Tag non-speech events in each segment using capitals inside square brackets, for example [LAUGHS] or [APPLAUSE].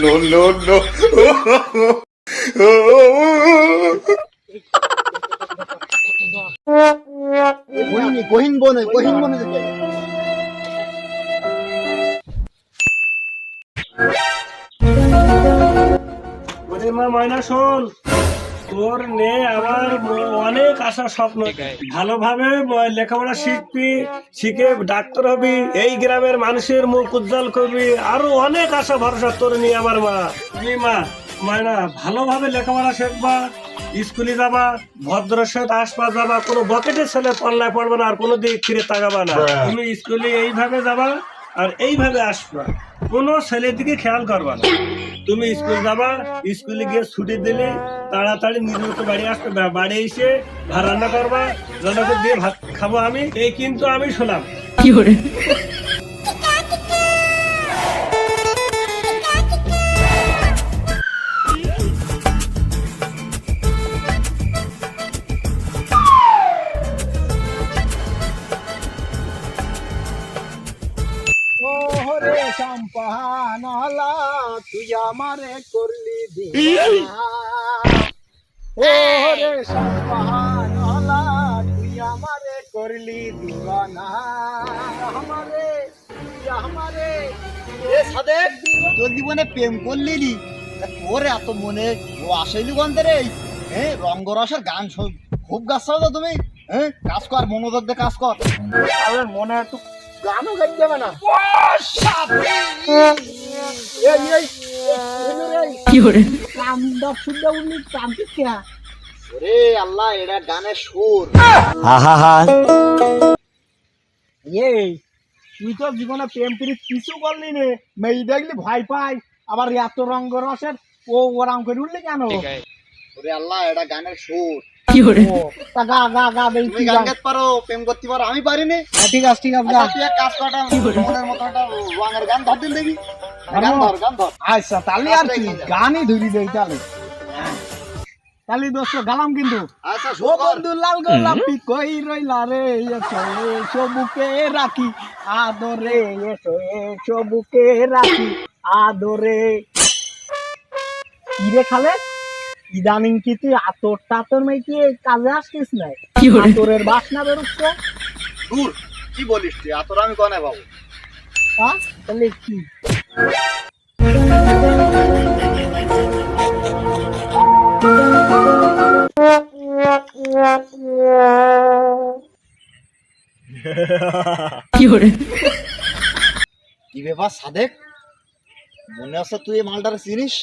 No, no, no. কহিনী কহিন বনে কহিন বনে যেতে ওরে মা ময়না শোন তোর নে আমার অনেক আশা স্বপ্ন। ভালোভাবে লেখাপড়া শিখবি শিখে ডাক্তার হবি এই গ্রামের মানুষের মুখ উজ্জ্বল করবি আরও অনেক আশা ভরসা তোর নিয়ে আমার মা। তুমি মা ময়না ভালোভাবে লেখাপড়া শিখবা স্কুলে যাবা ভদ্রের সাথে আশপাশ যাবা কোনো বকেটের ছেলে পাল্লায় পড়বে না আর কোনো দিক ফিরে তাকাবা না। তুমি স্কুলে এইভাবে যাবা আর এইভাবে আসবা। কোনো ছেলের দিকে খেয়াল করবা না। তুমি স্কুল যাবা, স্কুলে গিয়ে ছুটি দিলে তাড়াতাড়ি নিজের মতো বাড়ি আসতে বাড়ি এসে ভাত রান্না করবা রান্না করে দিয়ে ভাত খাব আমি। এই কিন্তু আমি শোনাম কি ওরে তুই আমারে করলি দিওয়ানা। ওরে সম্পানলা তুই আমারে করলি দিওয়ানা। আমারে তুই আমারে এ সাদেক তোর জীবনে প্রেম করলি নি? তোর এত মনে ও আসেলি গন্ধে রে? হ্যাঁ রঙ্গরসের গান খুব গাছ তো তুমি। হ্যাঁ কাজ কর মনোযোগ দিয়ে কাজ কর। আমার মনে একটু গানও গাইতে যাবে না। তুই তো জীবনে প্রেম প্রীত কিছু করলি নে মেয়ে দেখলি ভয় পাই আবার এত রঙ্গ রসের ও ওরাম করে উঠলি কেন ওরে আল্লাহ এটা গানের সুর। ও, তা গা গা গা বেশি তুমি গান গাইতে পারো প্রেম করতে পারো আমি পারিনি। ঠিক আছে ঠিক আছে গা। তুই কাজ কর মনের মতো একটা রঙের গান ধর দিন দেখি। গান ধর গান ধর। আচ্ছা তাহলে আর কি? গানই ধরি দেই তাহলে। তাহলে দোস্ত গালাম কিন্তু। আচ্ছা ও বন্ধু লাল গোলাপি কই রইলা রে? এসো এসো বুকে রাখি। আদরে এসো এসো বুকে রাখি। আদরে। ইরে খালে? ইদানিং কি তুই আতর টাতর মেয়ে কাজে আসছিস না আতরের বাসনা বেরোচ্ছে? দূর কি বলিস তুই? এত আমি কনে বাবু হ্যাঁ তাহলে কি? [LAUGHS] কি ব্যাপার সাদেক? মনে আছে তুই মালটারে চিনিস?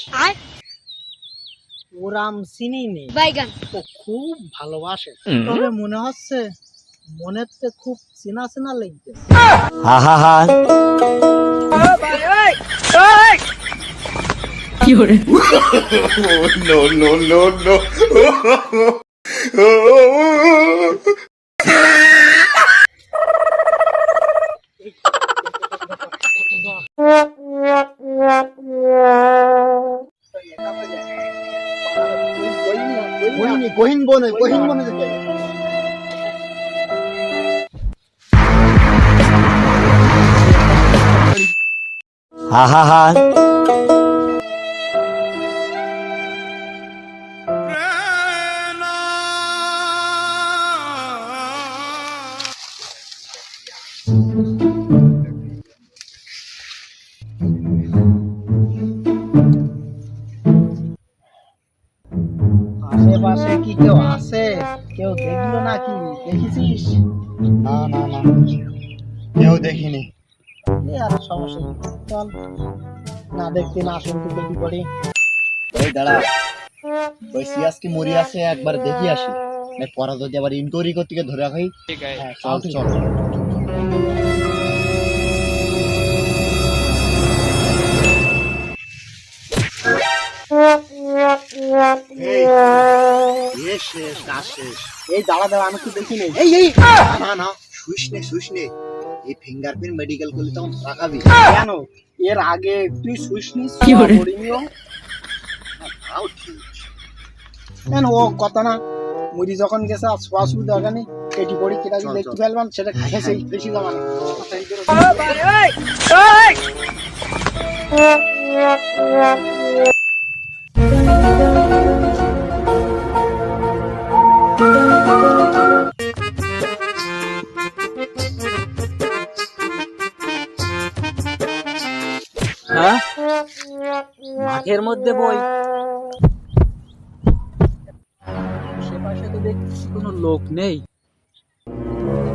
ওরাম চিনি নেই। বাইগান। ও খুব ভালোবাসে। তবে মনে হচ্ছে মনের তো খুব চেনা চেনা লাগছে Oh, no, no, no, no. কহিনি কহিন বনে কহিন বনে যেতে আশেপাশে কি কেউ আছে কেউ দেখল নাকি? দেখেছিস না না না। কেউ দেখিনি। আর সমস্যা চল। না দেখতে না শুনতে দেখি পড়ি। ওই দাঁড়া। ওই সিয়াস কি মরি আছে একবার দেখি আসি। না পরে যদি আবার ইনকোয়ারি করতে ধরে রাখি। হ্যাঁ চল চল। শেষ শেষ কাজ শেষ। এই দাঁড়া দাঁড়া আমি তো দেখি নেই এই এই। না না শুইস নে শুইস নে। এই ফিঙ্গারপ্রিন্ট মেডিকেল করলে তখন কেন? এর আগে তুই শুইস তাও ঠিক। কেন ও কথা না? মুড়ি যখন গেছে আর ছোয়া শুরু দরকার নেই কেটি পড়ি কেটা দেখতে সেটা খেয়েছে বেশি জমানে হ্যাঁ দেখছি কোনো লোক নেই।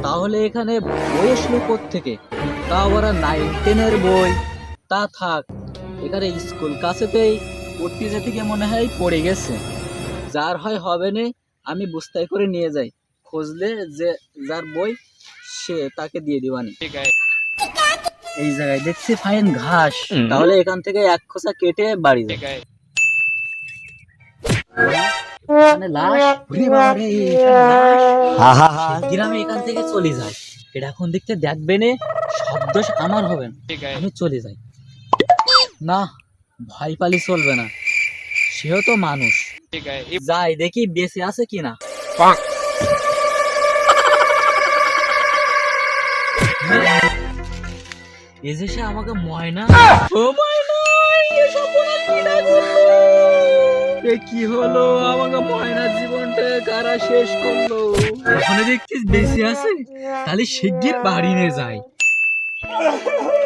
তাহলে এখানে বই আসলো থেকে তাও ওরা নাইন টেনের বই। তা থাক এখানে স্কুল কাছেতেই পড়তে যেতে গিয়ে মনে হয় পড়ে গেছে। যার হয় হবে না আমি বুস্তাই করে নিয়ে যাই। খুঁজলে যে যার বই সে তাকে দিয়ে দিবানি। এই জায়গায় দেখছি ফাইন ঘাস। তাহলে এখান থেকে এক খোসা কেটে বাড়ি যাই। লাশ? লাশ। গ্রামে এখান থেকে চলে যায়। এটা এখন দেখতে দেখবে নে শব্দ আমার হবে না। আমি চলে যাই। না ভয় পালি চলবে না। সেও তো মানুষ। যাই দেখি বেঁচে আছে কিনা। এ যে সে আমাকে ময়না ও ময়না এ কি হলো? আমাকে ময়নার জীবনটা কারা শেষ করল? ওখানে দেখছিস বেশি আছে? তাহলে শিগগির বাড়ি নিয়ে যায়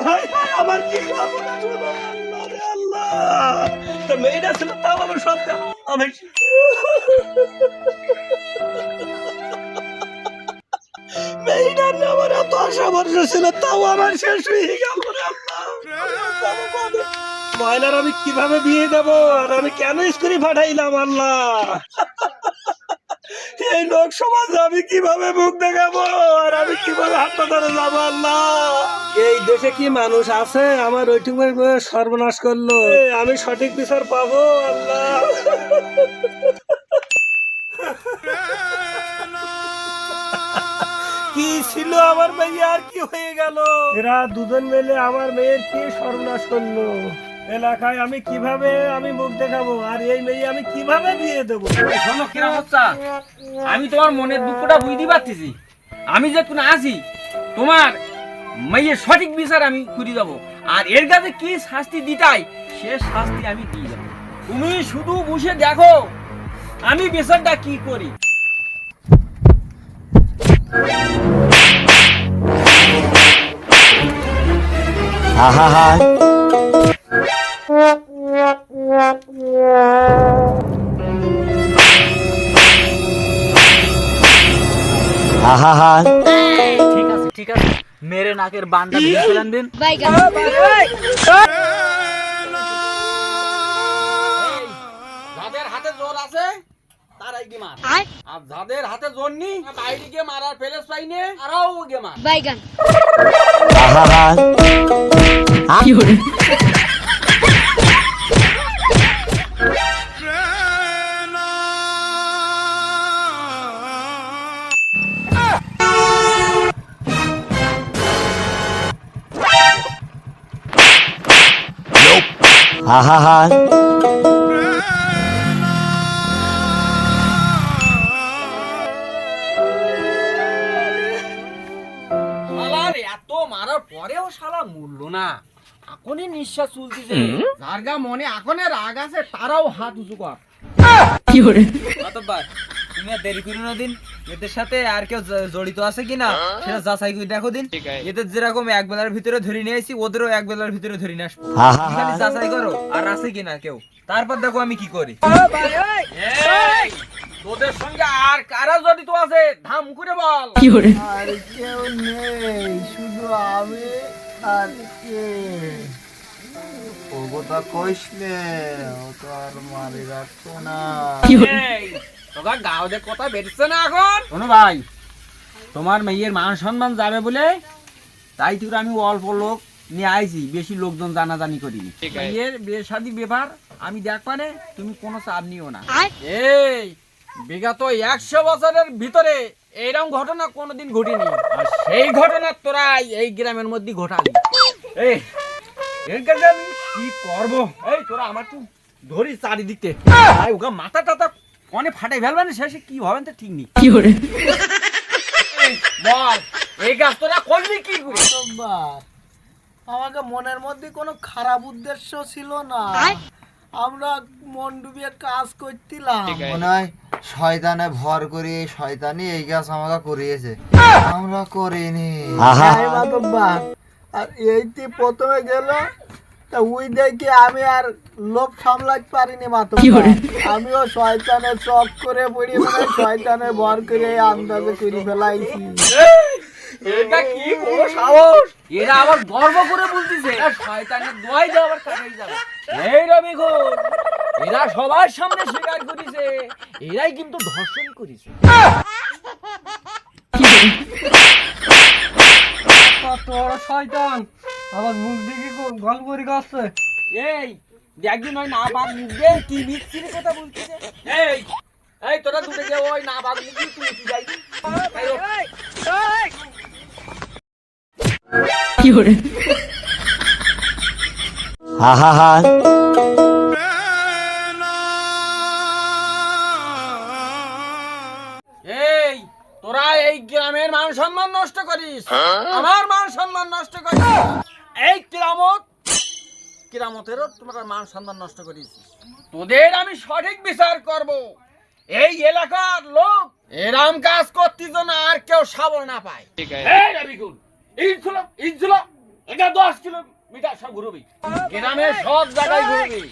হায়, আমার কি মেয়েটা ছিল তাও আমার সব আমি মেয়েটার আমার এত আশা ভরসা ছিল তাও আমার শেষ হয়ে গেল। আল্লাহ! ময়নার আমি কীভাবে বিয়ে দেবো? আর আমি কেন স্কুলে পাঠাইলাম আল্লাহ? এই লোক সমাজে আমি কীভাবে মুখ দেখাবো? আর আমি কীভাবে হাত ধরে যাব আল্লাহ? এই দেশে কি মানুষ আছে? আমার ওইটুকু সর্বনাশ করল। আমি সঠিক বিচার পাবো আল্লাহ। কি ছিল আমার মেয়ে আর কি হয়ে গেল? এরা দুজন মিলে আমার মেয়ের কি সর্বনাশ করল? এলাকায় আমি কীভাবে আমি মুখ দেখাবো? আর এই মেয়ে আমি কীভাবে বিয়ে দেবো? শোনো কিরম হচ্ছা আমি তোমার মনের দুঃখটা বুঝতে পারতেছি। আমি যে কোনো আছি তোমার মেয়ের সঠিক বিচার আমি করে দেবো। আর এর কাছে কি শাস্তি দিতাই সে শাস্তি আমি দিয়ে যাব তুমি শুধু বসে দেখো আমি বিচারটা কি করি? ঠিক আছে ঠিক আছে। মেরে নাকের বানটা দিয়ে ফেলেন দিন। যাদের হাতে জোর আছে তারাই গে মার। আর যাদের হাতে জোর নেই বাইরে গিয়ে মারার প্লেস পাইনে আরাও গে মার। বাইগান শালার এত মারার পরেও শালা মূল্য না। এখনই নিঃশ্বাস চলতেছে। যার গা মনে এখনই রাগ আছে তারাও হাত উঁচু কর। অতঃপর তুমি আর দেরি করো না দিন। এদের সাথে আর কেউ জড়িত আছে কিনা সেটা যাচাই করে দেখো দিন। এদের যেরকম এক বেলার ভিতরে ধরে নিয়ে আসি ওদেরও এক বেলার ভিতরে ধরে নিয়ে আসব। খালি যাচাই করো আর আছে কিনা কেউ। তারপর দেখো আমি কি করি। তোদের সঙ্গে আর কারা জড়িত আছে? ধাম করে বল। আর কেউ নেই শুধু আমি আর কে। ও কথা কইস নে ও তো আর মারি রাখতো না। এই, গাওদের কথা বেরোচ্ছে না এখন। শোনো ভাই তোমার মেয়ের মান সম্মান যাবে বলে তাই তোর আমি অল্প লোক নিয়ে আইছি বেশি লোকজন জানাজানি করিনি। মেয়ের বিয়ে শাদী ব্যাপার আমি দেখ পানে তুমি কোনো চাপ নিও না। এই বিগত একশো বছরের ভিতরে এইরকম ঘটনা কোনোদিন ঘটেনি। আর সেই ঘটনা তোরা এই গ্রামের মধ্যে ঘটালি এই এর আমি কি করব? এই তোরা আমার তো ধরি চারিদিকে। ওকে মাথা টাথা কনে ফাটাই ফেলবেন শেষে কি হবেন তো ঠিক নেই। বল এই গাছ তোরা করবি কি করে? আমাকে মনের মধ্যে কোনো খারাপ উদ্দেশ্য ছিল না। আমরা মন ডুবিয়ে কাজ করছিলাম। মনে হয় শয়তানে ভর করে এই শয়তানি এই গাছ আমাকে করিয়েছে। আমরা করিনি। আর এইটি প্রথমে গেল তা উই দেখে আমি আর লোভ সামলাতে পারিনি মাতব্বার আমিও শয়তানের চক করে পড়ি মানে শয়তানের ভর করে আন্দাজে করে ফেলাইছি। এটা কি বড় সাহস? এরা আবার গর্ব করে বলতেছে এরা শয়তানের দোয়াই দেওয়া আবার কাটাই যাবে। এই রবি ঘোষ এরা সবার সামনে স্বীকার করেছে এরাই কিন্তু ধর্ষণ করেছে। তোর শয়তান? আমার মুখ দিকে গল্প করে আসছে এই দেখবি নয় না বাদ মুখ দে কি বিচ্ছিরি কথা বলতেছে এই এই তোরা দুটো যে ওই না বাদ মুখ দিয়ে তুই কি যাই এই তোরা এই গ্রামের মান সম্মান নষ্ট করিস। আমার মান সম্মান নষ্ট করিস। এই কিরামত কিরামতেরও তোমার মান সম্মান নষ্ট করিস তোদের আমি সঠিক বিচার করব। এই এলাকার লোক এরাম কাজ করতে যেন আর কেউ সাবল না পায়। এই রবিকুল এটা দশ কিলোমিটার সব ঘুরবি। গ্রামের সব জায়গায় ঘুরবি।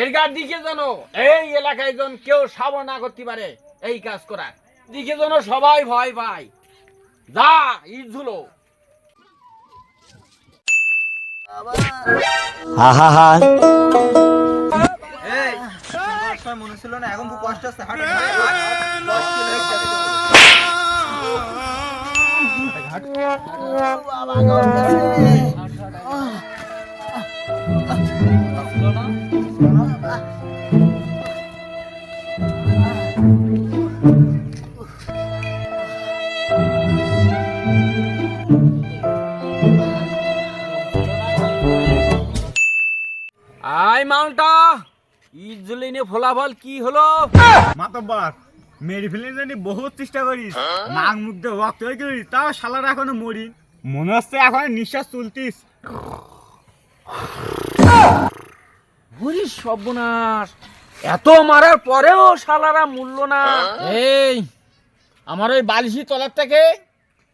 এর গার দিকে যেন এই এলাকায় যেন কেউ সাবল না করতে পারে এই কাজ করার। দিকে যেন সবাই ভয় পায়। যা ঈদ ধুলো মনে ছিল না এখন কষ্ট হচ্ছে ফলাফল কি হলো? মাতব্বার মেরি ফেলে জানি বহুত চেষ্টা করিস। নাক মুখ দিয়ে রক্ত হয়ে গেলিস তাও শালার এখনও মরি। মনে হচ্ছে এখন নিঃশ্বাস তুলতিস। হরি সর্বনাশ। এত মারার পরেও শালারা মূল্য না। এই আমার ওই বালিশি তলার থেকে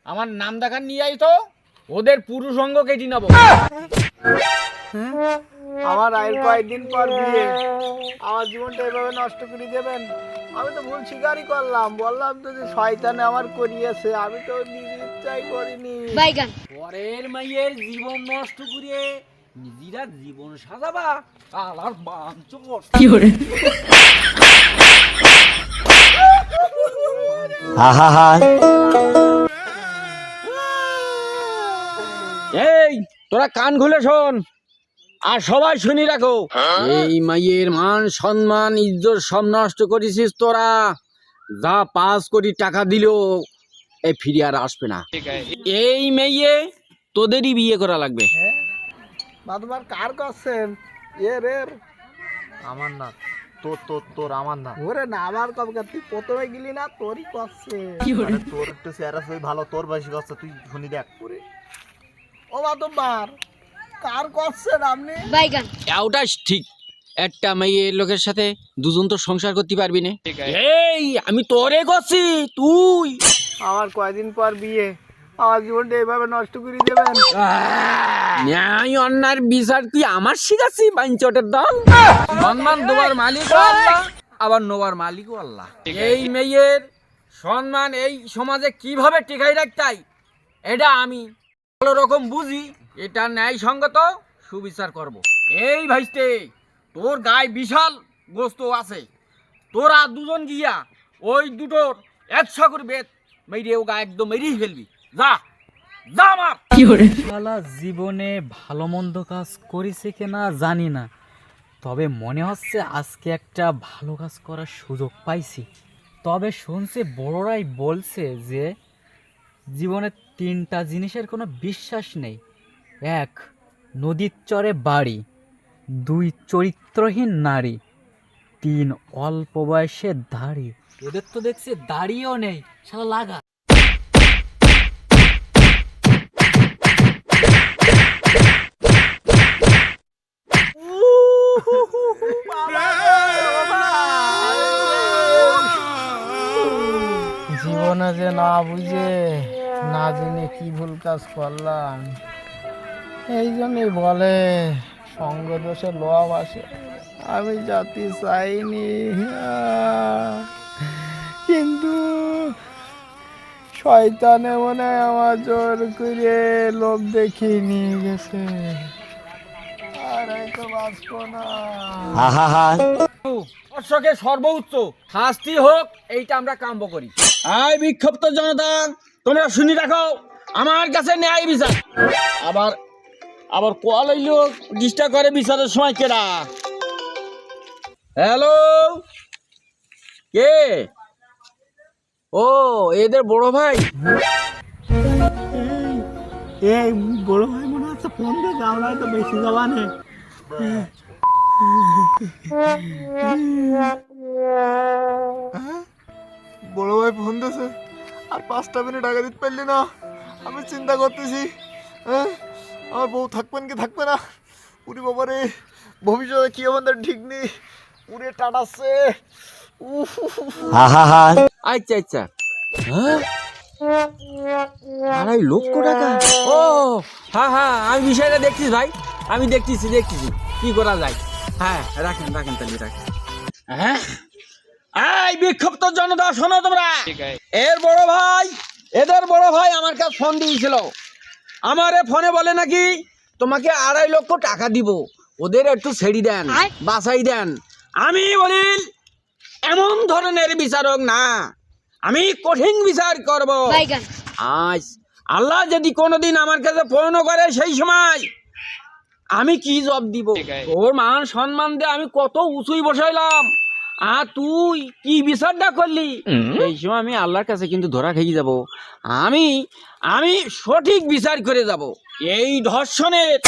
আমার নাম দেখান নিয়ে আই তো। ওদের পুরুষ অঙ্গ কেটে নেব। আমার আয়ের কয়েকদিন পর বিয়ে। আমার জীবনটা এভাবে নষ্ট করে দেবেন? আমি তো ভুল স্বীকারই করলাম। বললাম তো যে শয়তানে আমার করিয়েছে। আমি তো নিজে ইচ্ছাই করিনি পরের মাইয়ের জীবন নষ্ট করে নিজেরা জীবন সাজাবা। আলার বাঞ্চর এই তোরা কান খুলে শোন। আর সবাই শুনি রাখো। এই মাইয়ের মান সম্মান ইজ্জত সব নষ্ট করেছিস তোরা। যা পাঁচ কোটি টাকা দিলেও এই ফিরে আর আসবে না। এই মেয়ে তোদেরই বিয়ে করা লাগবে। বা তোমার কার করছেন এর এর আমার না তোর তোর তোর আমার না। ওরে না আমার কবে তুই প্রথমে গেলি না তোরই করছে তোর একটু চেহারা ছবি ভালো তোর বয়সী করছে তুই শুনি দেখ। ও মাতব্বার কার করছেন আপনি? ওটা ঠিক। একটা মেয়ে লোকের সাথে দুজন তো সংসার করতে পারবি না। এই আমি তোরে করছি তুই। আমার কয়দিন পর বিয়ে? আমার জীবনটা এইভাবে নষ্ট করে দেবেন। ন্যায় অন্যার বিচার তুই আমার শিখাচ্ছি বাইঞ্চটের দল। সম্মান দেওয়ার মালিক আল্লাহ। আবার নোবার মালিকও আল্লাহ। এই মেয়ের সম্মান এই সমাজে কীভাবে টিকাই রাখতাই এটা আমি ভালো রকম বুঝি। এটা ন্যায় সঙ্গত সুবিচার করব। এই ভাইস্তে তোর গায়ে বিশাল গোস্ত আছে। তোরা দুজন গিয়া ওই দুটোর একশো করে বেত মেরিয়ে ও গা একদম মেরিয়ে ফেলবি। যা যা আমার। শালা জীবনে ভালো মন্দ কাজ করেছে কিনা জানি না। তবে মনে হচ্ছে আজকে একটা ভালো কাজ করার সুযোগ পাইছি। তবে শুনছি বড়রাই বলছে যে জীবনে তিনটা জিনিসের কোনো বিশ্বাস নেই। এক নদীর চরে বাড়ি। দুই চরিত্রহীন নারী। তিন অল্প বয়সে দাড়ি। ওদের তো দেখছি দাড়িও নেই শালা লাগা। জীবনে যে না বুঝে না জেনে কি ভুল কাজ করলাম। এই জন্যই বলে সঙ্গ দোষে লোভ আসে। আমি জাতি চাইনি কিন্তু শয়তানে মনে হয় আমার জোর করে লোভ দেখিয়ে নিয়ে গেছে। আর এই তো না। দর্শকের সর্বোচ্চ শাস্তি হোক এইটা আমরা কাম্য করি। আই বিক্ষিপ্ত জনতা তোমরা শুনি রাখো আমার কাছে ন্যায় বিচার। আবার আবার কল হইল ডিস্টার্ব করে বিচারের সময় কেডা হ্যালো কে? ও এদের বড় ভাই? এই বড় ভাই মনে হচ্ছে ফোন দেখে আমরা তো বেশি জবানে বড় ভাই ফোন দিয়েছে। আর পাঁচটা মিনিট আগে দিতে পারলি না। আমি চিন্তা করতেছি। হ্যাঁ? আমার বউ থাকবেন কি থাকবে না? উরি বাবারে ভবিষ্যতে কি হবে তার ঠিক নেই। উড়ে টাটাচ্ছে আচ্ছা আচ্ছা। হ্যাঁ? আড়াই লক্ষ টাকা? ও হ্যাঁ হ্যাঁ আমি বিষয়টা দেখছিস ভাই? আমি দেখতেছি দেখতেছি। কি করা যায়? হ্যাঁ রাখেন রাখেন তাহলে রাখেন। হ্যাঁ? এই বিক্ষিপ্ত জনতা শোনো তোমরা। এর বড় ভাই এদের বড় ভাই আমার কাছে ফোন দিয়েছিল। আমার ফোনে বলে নাকি তোমাকে আড়াই লক্ষ টাকা দিব। ওদের একটু ছেড়ি দেন বাসাই দেন। আমি বলি এমন ধরনের বিচারক না। আমি কঠিন বিচার করব। আজ আল্লাহ যদি কোনোদিন আমার কাছে ফোন করে সেই সময় আমি কি জব দিব? ওর মান সম্মান দিয়ে আমি কত উঁচুই বসাইলাম। আর তুই কি বিচারটা করলি? সেই সময় আমি আল্লাহর কাছে কিন্তু ধরা খেয়ে যাব। আমি আমি সঠিক বিচার করে যাব। এই ধর্ষণের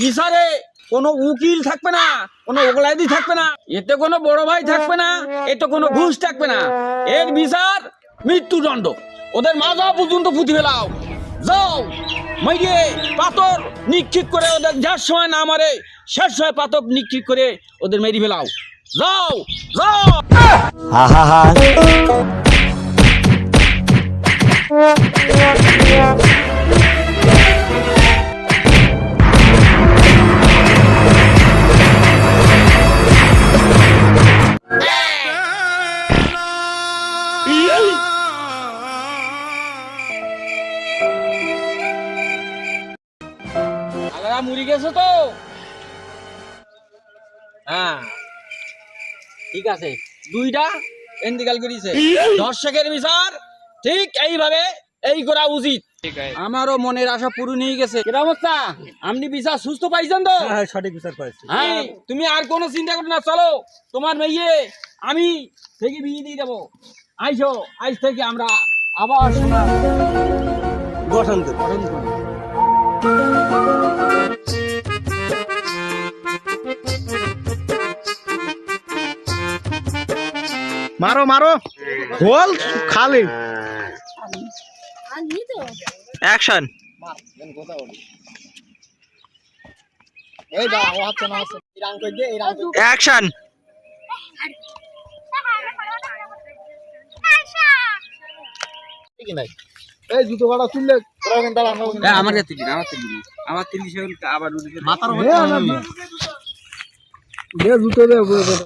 বিচারে কোনো উকিল থাকবে না, কোনো ওগলাইদি থাকবে না, এতে কোনো বড় ভাই থাকবে না, এতে কোনো ঘুষ থাকবে না। এর বিচার মৃত্যুদণ্ড। ওদের মাজা পর্যন্ত পুঁতি ফেলাও। যাও, মাইরে পাথর নিক্ষিপ করে ওদের যার সময় না মারে, শেষ সময় পাথর নিক্ষিপ করে ওদের মেরি ফেলাও। যাও যাও। আলাদা মুড়ি গেছো তো? হ্যাঁ। ঠিক আছে। দুইটা এন্দিকাল করিছে। দর্শকের বিচার ঠিক এইভাবে এই করা উচিত। আমারও মনের আশা পূরণ হয়ে গেছে। অবস্থা আপনি বিচার সুস্থ পাইছেন তো? হ্যাঁ সঠিক বিচার করেছি হ্যাঁ তুমি আর কোনো চিন্তা করো না চলো। তোমার মেয়ে আমি থেকে বিয়ে দিয়ে দেবো। আইসো আজ থেকে আমরা আবার গঠন মারো মারো। গোল খালি। অ্যাকশন নাই। এই জুতো কাটা তুললে আমার কাছে দিন আমার থেকে দিন আমার তিরিশ মাথার দে জুতো দে।